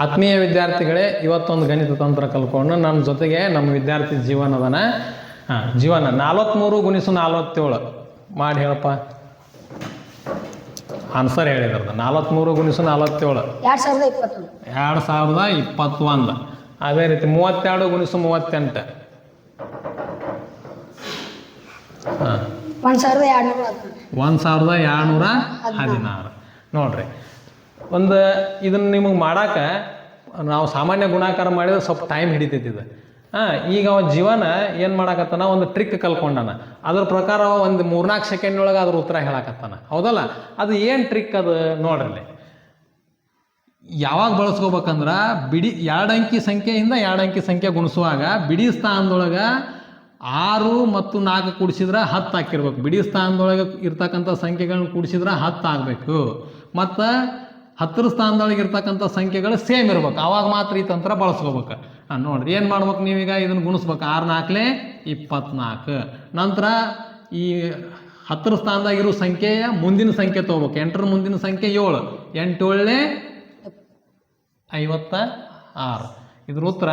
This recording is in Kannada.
ಆತ್ಮೀಯ ವಿದ್ಯಾರ್ಥಿಗಳೇ ಇವತ್ತೊಂದು ಗಣಿತ ತಂತ್ರ ಕಲ್ಕೊಂಡು ನಮ್ಮ ಜೊತೆಗೆ ನಮ್ಮ ವಿದ್ಯಾರ್ಥಿ ಜೀವನದನ ಹಾಂ ಜೀವನ ನಾಲ್ವತ್ತ್ಮೂರು ಗುಣಿಸು ನಾಲ್ವತ್ತೇಳು. ಮಾಡಿ ಹೇಳಪ್ಪ. ಆನ್ಸರ್ ಹೇಳಿದ್ರ ನಾಲ್ವತ್ತ್ಮೂರು ಗುಣಿಸು ನಾಲ್ವತ್ತೇಳು. ಎರಡು ಸಾವಿರದ ಇಪ್ಪತ್ತೊಂದು. ಎರಡು ಸಾವಿರದ ಇಪ್ಪತ್ತೊಂದು. ಅದೇ ರೀತಿ ಮೂವತ್ತೆರಡು ಗುಣಿಸು ಮೂವತ್ತೆಂಟು. ಹಾಂ. ಒಂದು ಸಾವಿರದ ಎರಡುನೂರ ಹದಿನಾರು. ನೋಡ್ರಿ ಒಂದು ಇದನ್ನು ನಿಮಗೆ ಮಾಡಾಕ ನಾವು ಸಾಮಾನ್ಯ ಗುಣಾಕಾರ ಮಾಡಿದ್ರೆ ಸ್ವಲ್ಪ ಟೈಮ್ ಹಿಡಿತೈತಿ ಇದು. ಹಾಂ, ಈಗ ಅವ ಜೀವನ ಏನು ಮಾಡಾಕತ್ತಾನ? ಒಂದು ಟ್ರಿಕ್ ಕಲ್ಕೊಂಡಾನ. ಅದ್ರ ಪ್ರಕಾರ ಒಂದು ಮೂರ್ನಾಲ್ಕು ಸೆಕೆಂಡ್ ಒಳಗೆ ಅದ್ರ ಉತ್ತರ ಹೇಳಾಕತ್ತಾನ. ಹೌದಲ್ಲ? ಅದು ಏನು ಟ್ರಿಕ್ ಅದು ನೋಡ್ರಿ ಯಾವಾಗ ಬಳಸ್ಕೋಬೇಕಂದ್ರೆ ಬಿಡಿ ಎರಡು ಅಂಕಿ ಸಂಖ್ಯೆಯಿಂದ ಎರಡು ಅಂಕಿ ಸಂಖ್ಯೆ ಗುಣಿಸುವಾಗ ಬಿಡಿ ಸ್ಥಾನದೊಳಗೆ ಆರು ಮತ್ತು ನಾಲ್ಕು ಕೂಡಿಸಿದ್ರೆ ಹತ್ತು ಹಾಕಿರ್ಬೇಕು. ಬಿಡಿ ಸ್ಥಾನದೊಳಗೆ ಇರ್ತಕ್ಕಂಥ ಸಂಖ್ಯೆಗಳನ್ನ ಕೂಡಿಸಿದ್ರೆ ಹತ್ತು ಆಗಬೇಕು. ಮತ್ತು ಹತ್ತರ ಸ್ಥಾನದೊಳಗೆ ಇರ್ತಕ್ಕಂಥ ಸಂಖ್ಯೆಗಳು ಸೇಮ್ ಇರ್ಬೇಕು. ಆವಾಗ ಮಾತ್ರ ಈ ತಂತ್ರ ಬಳಸ್ಕೋಬೇಕು. ಹಾಂ ನೋಡ್ರಿ, ಏನು ಮಾಡ್ಬೇಕು ನೀವೀಗ? ಇದನ್ನು ಗುಣಿಸ್ಬೇಕು. ಆರು ನಾಲ್ಕಲೆ ಇಪ್ಪತ್ನಾಲ್ಕು. ನಂತರ ಈ ಹತ್ತರ ಸ್ಥಾನದಾಗಿರೋ ಸಂಖ್ಯೆಯ ಮುಂದಿನ ಸಂಖ್ಯೆ ತೊಗೋಬೇಕು. ಎಂಟರ ಮುಂದಿನ ಸಂಖ್ಯೆ ಏಳು. ಎಂಟು ಏಳನೇ ಐವತ್ತ ಆರು. ಇದ್ರ ಉತ್ತರ